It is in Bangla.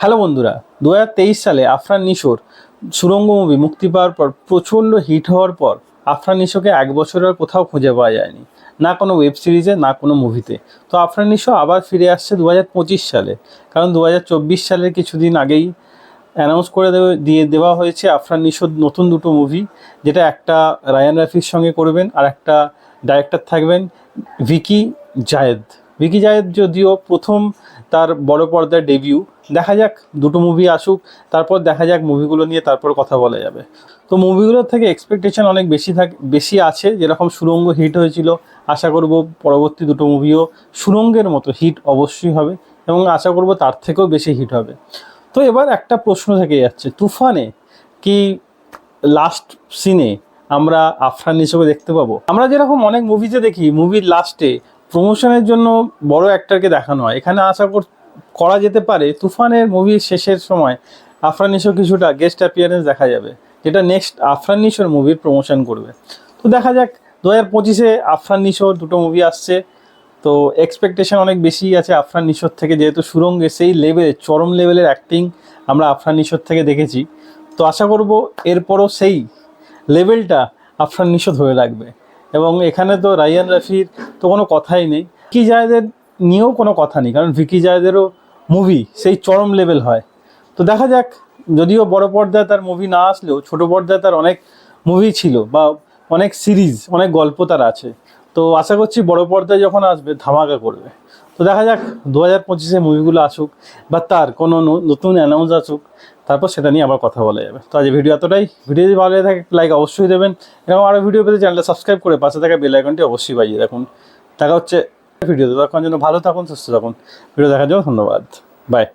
হ্যালো বন্ধুরা দু হাজার তেইশ সালে আফরান নিশোর সুরঙ্গ মুভি মুক্তি পাওয়ার পর প্রচণ্ড হিট হওয়ার পর আফরান নিশোকে এক বছরের কোথাও খুঁজে পাওয়া যায়নি, না কোনো ওয়েব সিরিজে না কোনো মুভিতে তো। আফরান নিশো আবার ফিরে আসছে দু হাজার পঁচিশ সালে, কারণ দু হাজার চব্বিশ সালের কিছুদিন আগেই অ্যানাউন্স করে দেবে দিয়ে দেওয়া হয়েছে আফরান নিশোর নতুন দুটো মুভি যেটা একটা রায়ান রাফির সঙ্গে করবেন আর একটা ডাইরেক্টর থাকবেন ভিকি জায়েদ। ভিকি জায়েদ যদিও প্রথম তার বড় পর্দার ডেবিউ দেখা যাক, দুটো মুভি আসুক, তারপর দেখা যাক মুভিগুলো নিয়ে তারপর কথা বলা যাবে। তো মুভিগুলোর থেকে এক্সপেকটেশন অনেক বেশি থাক, বেশি আছে, যেরকম সুরঙ্গ হিট হয়েছিল। আশা করব পরবর্তী দুটো মুভিও সুরঙ্গের মতো হিট অবশ্যই হবে এবং আশা করব তার থেকেও বেশি হিট হবে। তো এবার একটা প্রশ্ন থেকে যাচ্ছে, তুফানে কি লাস্ট সিনে আমরা আফরান হিসেবে দেখতে পাবো? আমরা যেরকম অনেক মুভিতে দেখি মুভির লাস্টে প্রমোশনের জন্য বড় অ্যাক্টারকে দেখানো হয়। এখানে আশা কর যেতে পারে তুফানের মুভির শেষের সময় আফরান নিশো কিছুটা গেস্ট অ্যাপিয়ারেন্স দেখা যাবে, যেটা নেক্সট আফরান নিশোর মুভির প্রমোশন করবে। তো দেখা যাক দু হাজার পঁচিশে আফরান নিশোর দুটো মুভি আসছে, তো এক্সপেকটেশন অনেক বেশি আছে আফরান নিশোর থেকে, যেহেতু সুরঙ্গে সেই লেভেলে চরম লেভেলের অ্যাক্টিং আমরা আফরান নিশোর থেকে দেখেছি। তো আশা করব এরপরও সেই লেভেলটা আফরান নিশো ধরে রাখবে। এবং এখানে তো রায়ান রাফির তো কোনো কথাই নেই। ভিকি জায়দের নিয়েও কোনো কথা নেই, কারণ ভিকি জায়দেরও মুভি সেই চরম লেভেল হয়। তো দেখা যাক, যদিও বড় পর্দায় তার মুভি না আসলেও, ছোট পর্দায় তার অনেক মুভি ছিল বা অনেক সিরিজ অনেক গল্প তার আছে। তো আশা করছি বড় পর্দায় যখন আসবে, ধামাকা করবে। তো দেখা যাক দু হাজার পঁচিশে মুভিগুলো আসুক, বা তার কোনো নতুন অ্যানাউন্স আসুক, তারপর সেটা নিয়ে আবার কথা বলা যাবে। তো আজ ভিডিও এতটাই। ভিডিও যদি ভালো লাগে থাকে লাইক অবশ্যই দেবেন। এবং আরও ভিডিও পেতে চ্যানেলটা সাবস্ক্রাইব করে পাশে থাকা বেল আইকনটি অবশ্যই বাজিয়ে রাখুন। দেখা হচ্ছে ভিডিওতে। তখন জন্য ভালো থাকুন, সুস্থ থাকুন। ভিডিও দেখার জন্য ধন্যবাদ। বাই